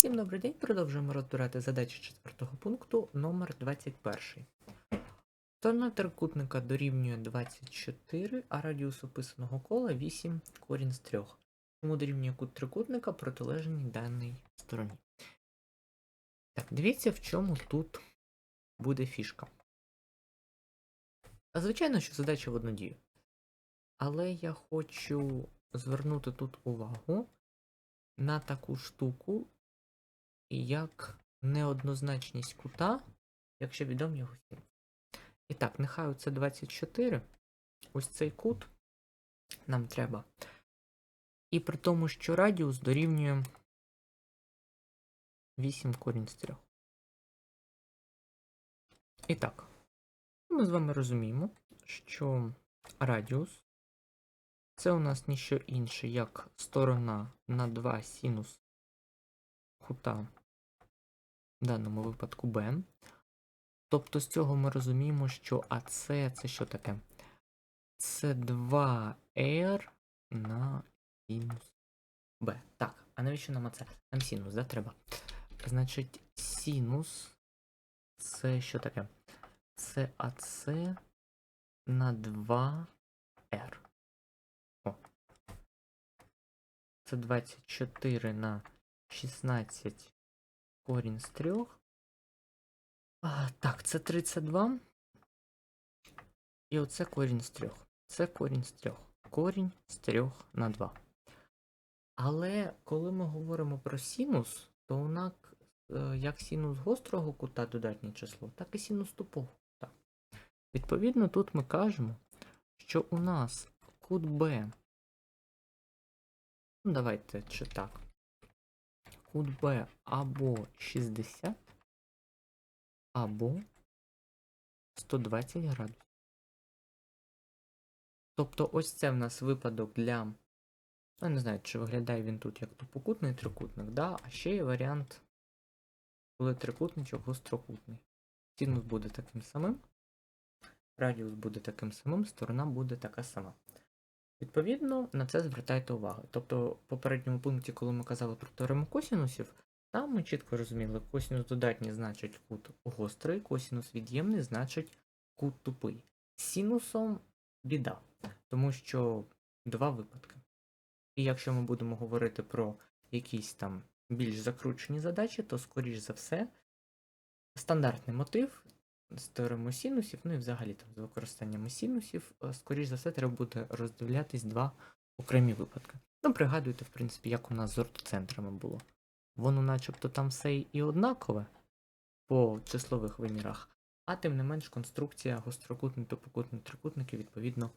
Всім добрий день. Продовжуємо розбирати задачі четвертого пункту номер 21. Сторона трикутника дорівнює 24, а радіус описаного кола 8 корінь з 3. Тому дорівнює кут трикутника протилежній даній стороні. Так, дивіться, в чому тут буде фішка. Звичайно, що задача в однодію. Але я хочу звернути тут увагу на таку штуку, як неоднозначність кута, якщо відомі його синус. І так, нехай оце 24. Ось цей кут нам треба. І при тому, що радіус дорівнює 8 корінь з 3. І так, ми з вами розуміємо, що радіус це у нас ніщо інше, як сторона на 2 синус кута, даному випадку b. Тобто з цього ми розуміємо, що АС це що таке? Це 2r на синус b. Так, а навіщо нам АС? Нам синус, да, треба? Значить, синус це що таке? Це АС на 2r. О. Це 24 на 16 корінь з 3. А, так, це 32. І оце корінь з 3. Це корінь з 3. Корінь з 3 на 2. Але коли ми говоримо про синус, то нас е, як синус гострого кута додатнє число, так і синус тупого кута. Відповідно, тут ми кажемо, що у нас кут Б. Ну, давайте чи так. Кут Б або 60, або 120 градусів. Тобто ось це в нас випадок для. Ну, я не знаю, чи виглядає він тут як тупокутний трикутник, да? а ще є варіант, коли трикутничок гострокутний. Синус буде таким самим, радіус буде таким самим, сторона буде така сама. Відповідно, на це звертайте увагу. Тобто, в попередньому пункті, коли ми казали про теорему косінусів, там ми чітко розуміли, косінус додатній значить кут гострий, косінус від'ємний значить кут тупий. З синусом біда, тому що два випадки. І якщо ми будемо говорити про якісь там більш закручені задачі, то, скоріш за все, стандартний мотив з теоремою синусів, ну і взагалі там з використанням синусів, е, скоріш за все, треба буде роздивлятись два окремі випадки. Ну, пригадуйте, в принципі, як у нас з ортоцентрами було. Воно начебто там все і однакове по числових вимірах, а тим не менш конструкція гострокутний, топокутний трикутники, відповідно,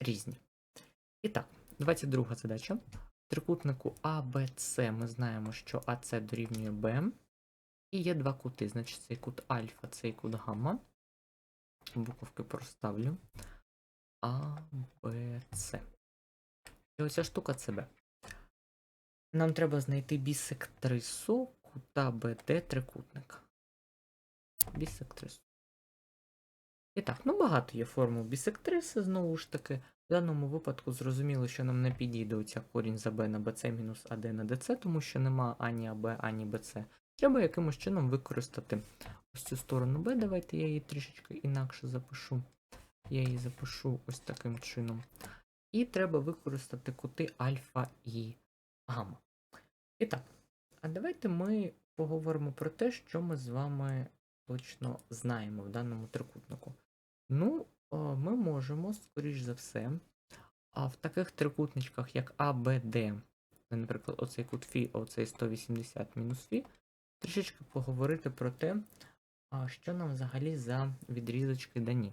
різні. І так, 22 задача. Трикутнику ABC ми знаємо, що АС дорівнює Б. І є два кути, значить цей кут альфа, цей кут гамма. Буковки проставлю. А, Б, С. І оця штука це Б. Нам треба знайти бісектрису кута БД трикутника. Бісектрису. І так, ну багато є формул бісектриси, знову ж таки. В даному випадку зрозуміло, що нам не підійде оця корінь за b на bc мінус ad на dc, тому що нема ані АБ, ані BC. Треба якимось чином використати ось цю сторону b. Давайте я її трішечки інакше запишу. Я її запишу ось таким чином. І треба використати кути альфа і гамма. І так, а давайте ми поговоримо про те, що ми з вами точно знаємо в даному трикутнику. Ну, ми можемо, скоріш за все, в таких трикутничках, як А, Б, Д, наприклад, оцей кут Фі, оцей 180 мінус Фі, трішечки поговорити про те, що нам взагалі за відрізочки дані.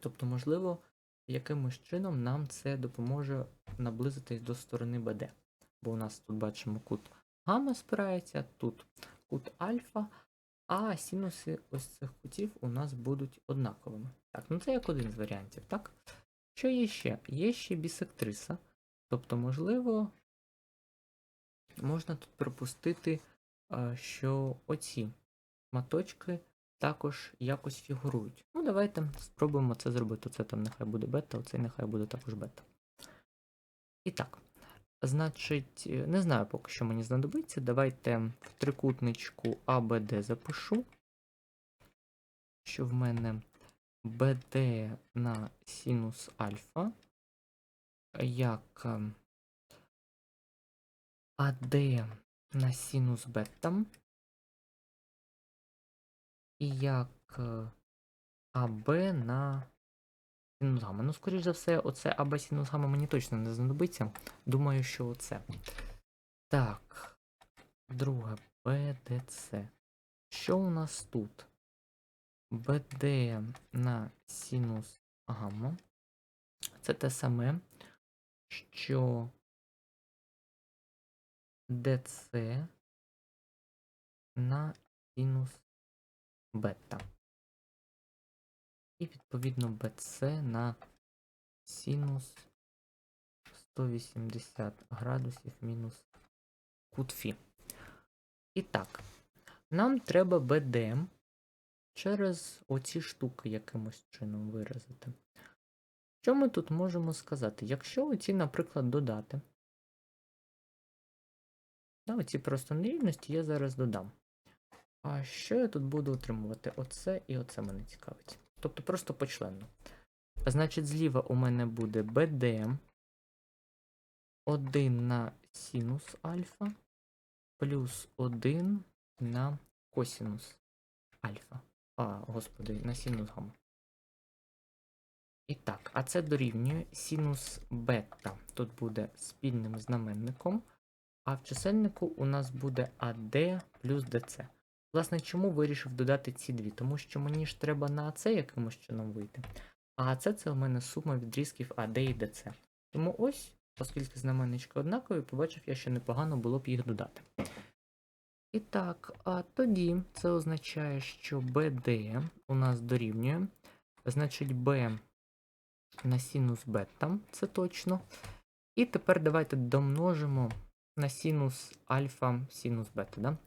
Тобто, можливо, якимось чином нам це допоможе наблизитись до сторони БД. Бо у нас тут бачимо кут гамма спирається, тут кут альфа, а синуси ось цих кутів у нас будуть однаковими. Так, ну це як один з варіантів, так? Що є ще? Є ще бісектриса. Тобто, можливо, можна тут пропустити, що оці маточки також якось фігурують. Ну, давайте спробуємо це зробити. Оце там нехай буде бета, оце нехай буде також бета. І так, Значить, не знаю, поки що мені знадобиться. Давайте в трикутничку ABD запишу, що в мене BD на синус альфа, як ем, AD на синус бета, і як е, АБ на синус гамма. Ну, скоріш за все, оце АБ синус гамма мені точно не знадобиться. Думаю, що оце. Так. Друге БДЦ. Що у нас тут? БД на синус гамма. Це те саме, що ДЦ на синус бета. І відповідно BC на синус 180 градусів мінус кут Фі. І так, нам треба BD через оці штуки якимось чином виразити. Що ми тут можемо сказати? Якщо оці, наприклад, додати, да, оці просто нерівності я зараз додам. А що я тут буду отримувати? Оце і оце мене цікавить. Тобто просто почленно. Значить, зліва у мене буде BD 1 на синус альфа плюс 1 на косинус альфа. А, господи, на синус гамма. І так, а це дорівнює синус бета. Тут буде спільним знаменником, а в чисельнику у нас буде AD плюс DC. Власне, чому вирішив додати ці дві? Тому що мені ж треба на АЦ якимось чином вийти. А АЦ це в мене сума відрізків AD і DC. Тому ось, оскільки знаменнички однакові, побачив я, що непогано було б їх додати. І так, а тоді це означає, що BD у нас дорівнює. Значить, B на синус бета, це точно. І тепер давайте домножимо на синус альфа синус бета. Да?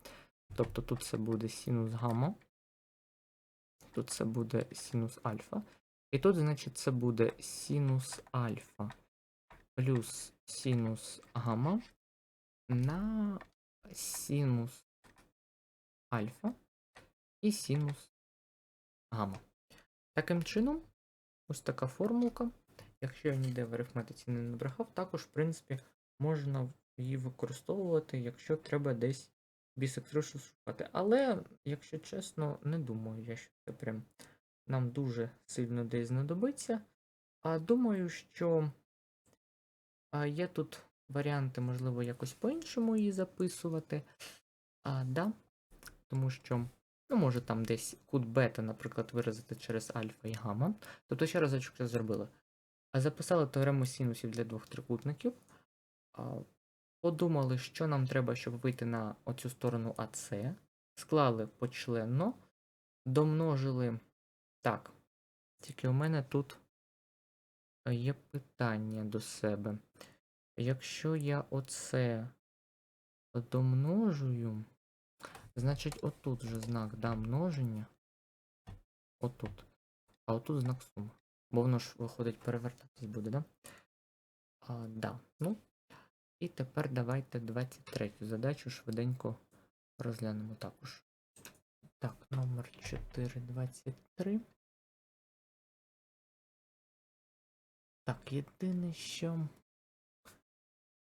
Тобто тут це буде синус гамма, тут це буде синус альфа. І тут, значить, це буде синус альфа плюс синус гамма на синус альфа і синус гамма. Таким чином, ось така формулка. Якщо я ніде в арифметиці не набрехав, також, в принципі, можна її використовувати, якщо треба десь бісектришу шукати. Але, якщо чесно, не думаю я, що це прям нам дуже сильно десь знадобиться. А думаю, що а, є тут варіанти, можливо, якось по-іншому її записувати. А, да, Тому що, ну, може там десь кут бета, наприклад, виразити через альфа і гамма. Тобто, ще разочок це зробили. А записали теорему синусів для двох трикутників. А, Подумали, що нам треба, щоб вийти на оцю сторону АС. Склали почленно, домножили. Так. Тільки у мене тут є питання до себе. Якщо я оце домножую, значить отут вже знак да, множення. Отут. А отут знак суми. Бо воно ж виходить перевертатись буде, да? А, да. Ну, і тепер давайте 23 задачу швиденько розглянемо також. Так, номер 423. Так, єдине, що.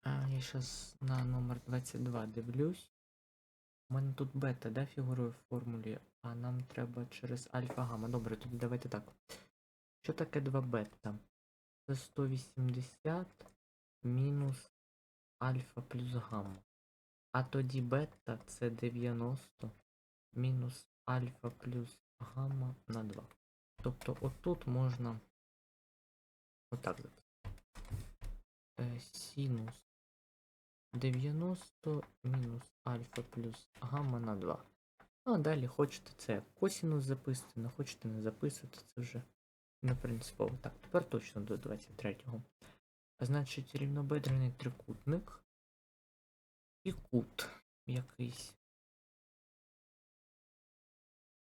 А, я зараз на номер 22 дивлюсь. У мене тут бета, да, фігурує в формулі, а нам треба через альфа гамма. Добре, тоді давайте так. Що таке 2 бета? Це 180 мінус альфа плюс гамма. А тоді бета це 90 мінус альфа плюс гамма на 2. Тобто отут можна отак записати. Е, синус 90 мінус альфа плюс гамма на 2. Ну, а далі хочете це косинус записати, не хочете не записувати, це вже не принципово. Так, тепер точно до 23-го. Значить, рівнобедрений трикутник і кут якийсь.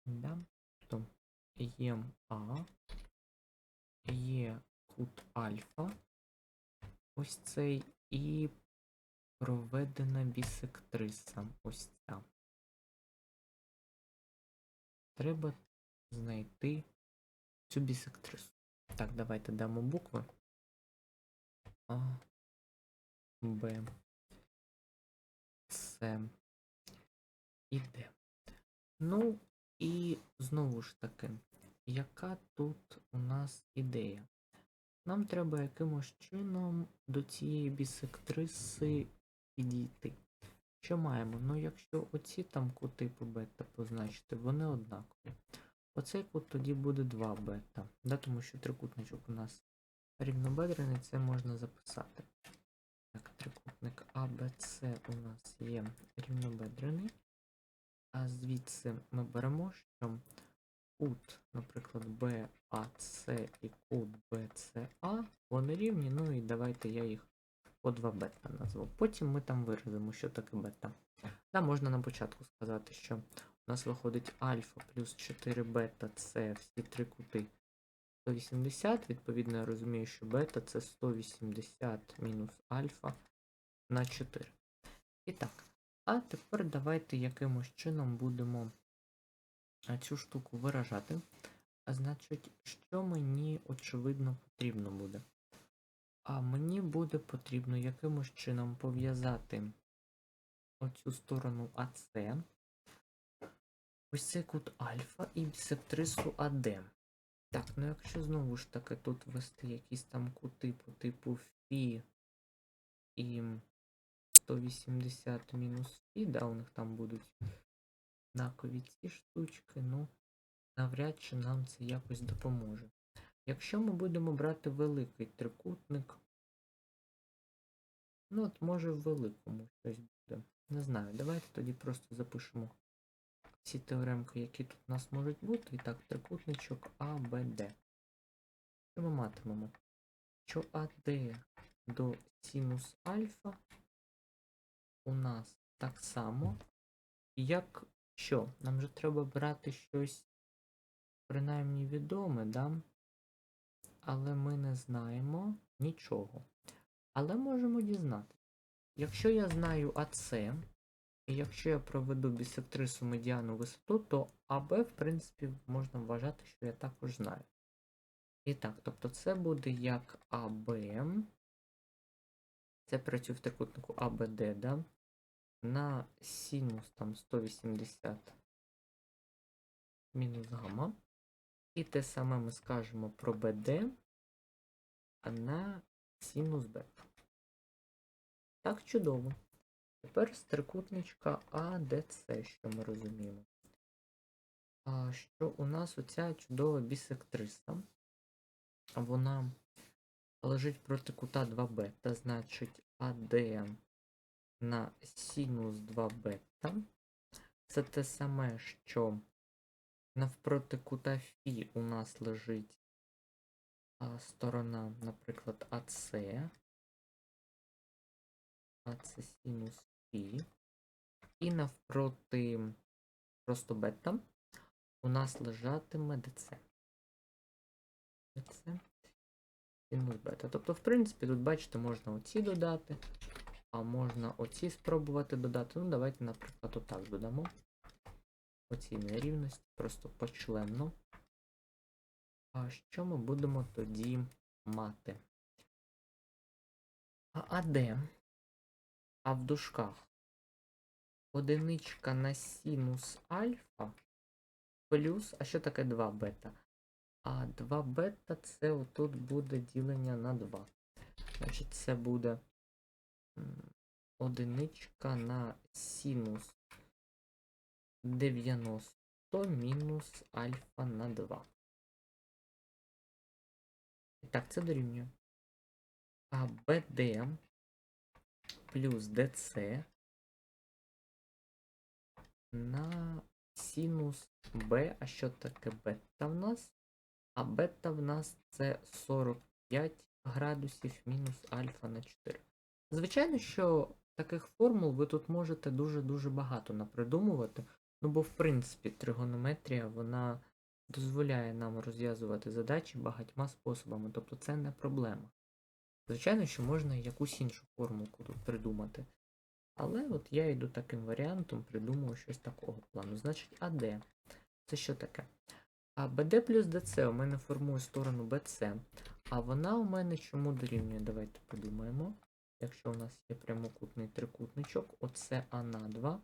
Да? То є А, є кут альфа. Ось цей і проведена бісектриса. Ось ця. Треба знайти цю бісектрису. Так, давайте дамо букви. А, Б, С і Д. Ну, і знову ж таки, яка тут у нас ідея? Нам треба якимось чином до цієї бісектриси підійти. Що маємо? Ну, якщо оці там кути по бета позначити, вони однакові. Оцей кут тоді буде 2 бета. Да, тому що трикутничок у нас рівнобедрений, це можна записати. Так, трикутник ABC у нас є рівнобедрений. А звідси ми беремо, що кут, наприклад, BAC і кут BCA, вони рівні, ну і давайте я їх по 2 бета назву. Потім ми там виразимо, що таке бета. Да, можна на початку сказати, що у нас виходить альфа плюс 4 бета це всі три кути 180. Відповідно, я розумію, що бета це 180 мінус альфа на 4. І так. А тепер давайте якимось чином будемо цю штуку виражати. А значить, що мені очевидно потрібно буде? А мені буде потрібно якимось чином пов'язати оцю сторону АС, ось цей кут альфа і бісектрису АД. Так, ну якщо знову ж таки тут ввести якісь там кути по типу Фі і 180 мінус Фі, да, у них там будуть однакові ці штучки, ну навряд чи нам це якось допоможе. Якщо ми будемо брати великий трикутник, ну от може в великому щось буде. Не знаю, давайте тоді просто запишемо всі теоремки, які тут у нас можуть бути. І так, трикутничок А, Б, Д. Що ми матимемо? Що АД до синус альфа у нас так само, як що? Нам же треба брати щось принаймні відоме, да? але ми не знаємо нічого. Але можемо дізнатися. Якщо я знаю АЦ, і якщо я проведу бісектрису медіану висоту, то АБ, в принципі, можна вважати, що я також знаю. І так, тобто це буде як АБ. Це працює в трикутнику АБД, да? На синус там 180 мінус гамма. І те саме ми скажемо про BD на синус бета. Так, чудово. Тепер з трикутничка АДЦ, що ми розуміємо. А що у нас оця чудова бісектриса, вона лежить проти кута 2 бета, значить АД на синус 2 бета. Це те саме, що навпроти кута Фі у нас лежить а, сторона, наприклад, АС. АС синус І навпроти просто бета у нас лежатиме ДЦ. ДЦ синус бета. Тобто, в принципі, тут, бачите, можна оці додати, а можна оці спробувати додати. Ну, давайте, наприклад, отак додамо. Оці нерівності, просто почленно. А що ми будемо тоді мати? А АД, а в дужках одиничка на синус альфа плюс, а що таке 2 бета? А 2 бета це отут буде ділення на 2. Значить, це буде одиничка на синус 90 мінус альфа на 2. І так, це дорівнює. А BD плюс DC на синус B. А що таке бета в нас? А бета в нас це 45 градусів мінус альфа на 4. Звичайно, що таких формул ви тут можете дуже-дуже багато напридумувати. Ну, бо, в принципі, тригонометрія, вона дозволяє нам розв'язувати задачі багатьма способами, тобто це не проблема. Звичайно, що можна якусь іншу тут придумати. Але от я йду таким варіантом, придумую щось такого плану. Значить, АД. Це що таке? А BD плюс DC у мене формує сторону BC. А вона у мене чому дорівнює? Давайте подумаємо. Якщо у нас є прямокутний трикутничок, оце А на 2,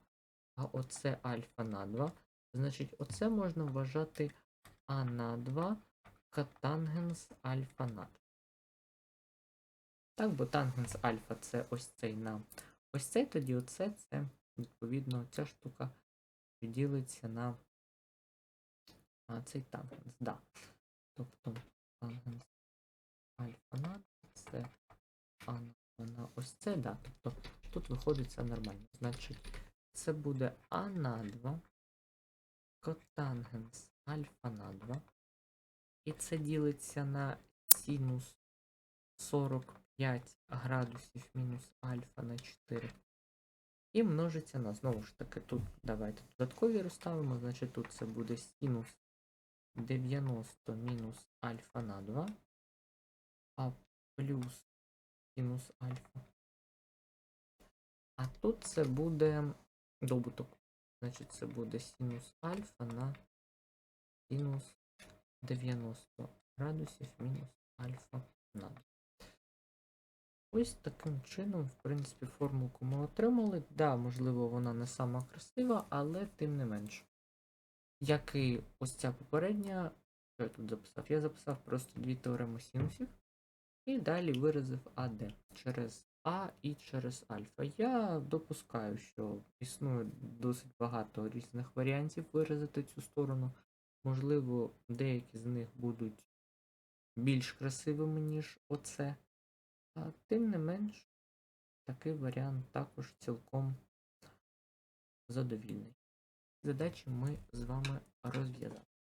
а оце альфа на 2, значить оце можна вважати А на 2 котангенс альфа на 2. Так, бо тангенс альфа це ось цей на ось цей, тоді оце це, відповідно, ця штука ділиться на а, цей тангенс, да. Тобто тангенс альфа на це а на ось це, да. Тобто тут виходить це нормально. Значить, це буде а на 2 котангенс альфа на 2. І це ділиться на синус 45 градусів мінус альфа на 4. І множиться на, знову ж таки, тут давайте додаткові розставимо, значить тут це буде синус 90 мінус альфа на 2, а плюс синус альфа. А тут це буде добуток. Значить, це буде синус альфа на синус 90 градусів мінус альфа на 2. Ось таким чином, в принципі, формулку ми отримали. Да, можливо, вона не сама красива, але тим не менш. Як і ось ця попередня, що я тут записав? Я записав просто дві теореми синусів і далі виразив АД через А і через альфа. Я допускаю, що існує досить багато різних варіантів виразити цю сторону. Можливо, деякі з них будуть більш красивими, ніж оце. Тим не менш, такий варіант також цілком задовільний. Задачі ми з вами розв'язали.